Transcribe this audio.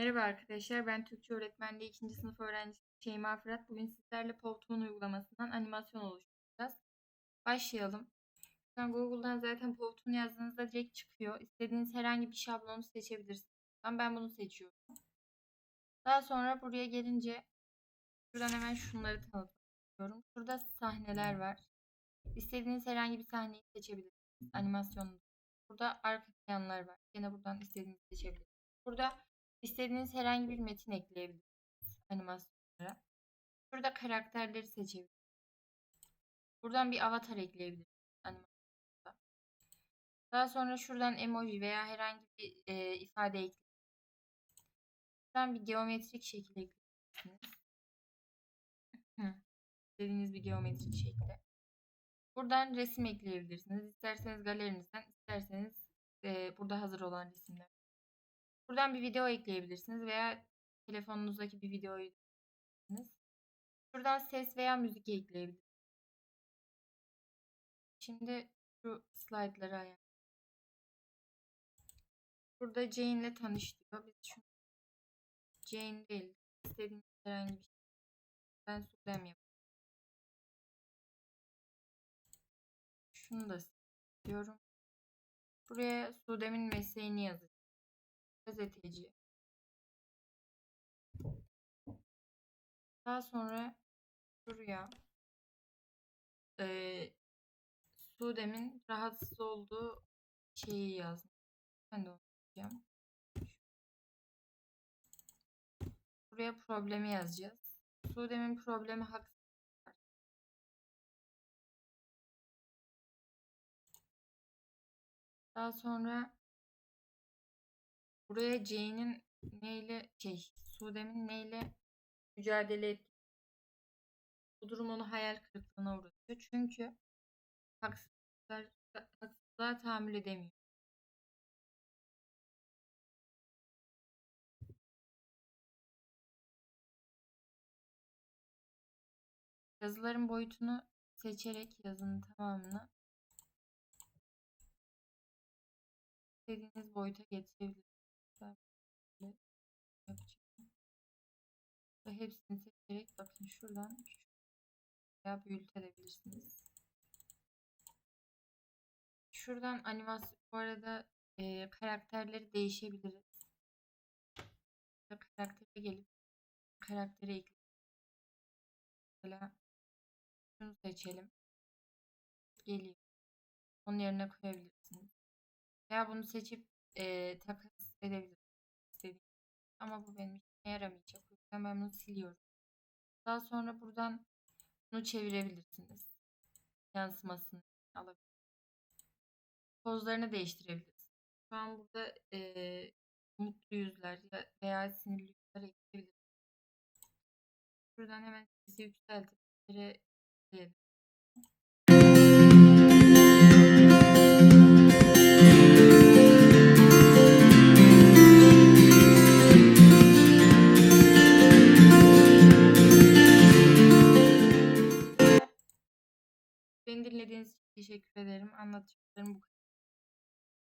Merhaba arkadaşlar, ben Türkçe öğretmenliği 2. sınıf öğrencisi Şeyma Fırat. Bugün sizlerle Powtoon uygulamasından animasyon oluşturacağız. Başlayalım. Buradan Google'dan zaten Powtoon yazdığınızda direkt çıkıyor. İstediğiniz herhangi bir şablonu seçebilirsiniz. Ben, bunu seçiyorum. Daha sonra buraya gelince buradan hemen şunları tanıtıyorum. Burada sahneler var. İstediğiniz herhangi bir sahneyi seçebilirsiniz. Animasyonlu. Burada arka planlar var. Yine buradan istediğinizi seçebilirsiniz. Burada istediğiniz herhangi bir metin ekleyebilirsiniz animasyonlara. Burada karakterleri seçebilirsiniz. Buradan bir avatar ekleyebilirsiniz animasyonlara. Daha sonra şuradan emoji veya herhangi bir e, ifade ekleyebilirsiniz. Buradan bir geometrik şekil ekleyebilirsiniz. İstediğiniz bir geometrik şekli. Buradan resim ekleyebilirsiniz. İsterseniz galerinizden, isterseniz e, burada hazır olan resimler. Buradan bir video ekleyebilirsiniz veya telefonunuzdaki bir videoyu ekleyebilirsiniz. Şuradan ses veya müzik ekleyebilirsiniz. Şimdi şu slaytları ayar. Burada Jane ile tanış diyor. Biz şu Jane değil. İstediğiniz herhangi bir şey. Ben Sudem yapayım. Şunu da diyorum. Buraya Sudem'in mesleğini yazacağım. Gazeteci. Daha sonra şuraya eee Sudem'in rahatsız olduğu şeyi yazdım. Ben de onu yazacağım. Buraya problemi yazacağız. Sudem'in problemi haksız. Daha sonra buraya Jane'in neyle şey Sudem'in neyle mücadele ettiği bu durum onu hayal kırıklığına uğratıyor. Çünkü haksızlıklar, haksızlığa tahammül edemiyor. Yazıların boyutunu seçerek yazının tamamını istediğiniz boyuta getirebilirsiniz. Ve hepsini seçerek bakın şuradan veya büyütebilirsiniz. Şuradan animasyon bu arada e, karakterleri değişebiliriz. Karaktere gelip karakteri ekleyelim. Mesela şunu seçelim. Geliyor. Onun yerine koyabilirsiniz. Veya bunu seçip e, takas edebilirsiniz. Ama bu benim işime yaramayacak. O yüzden ben bunu siliyorum. Daha sonra buradan bunu çevirebilirsiniz. Yansımasını alabilirsiniz. Pozlarını değiştirebilirsiniz. Şu an burada e, mutlu yüzler veya sinirli yüzler ekleyebilirsiniz. Şuradan hemen sesi yükseltip ekleyelim. Beni dinlediğiniz için teşekkür ederim. Anlatacaklarım bu kadar.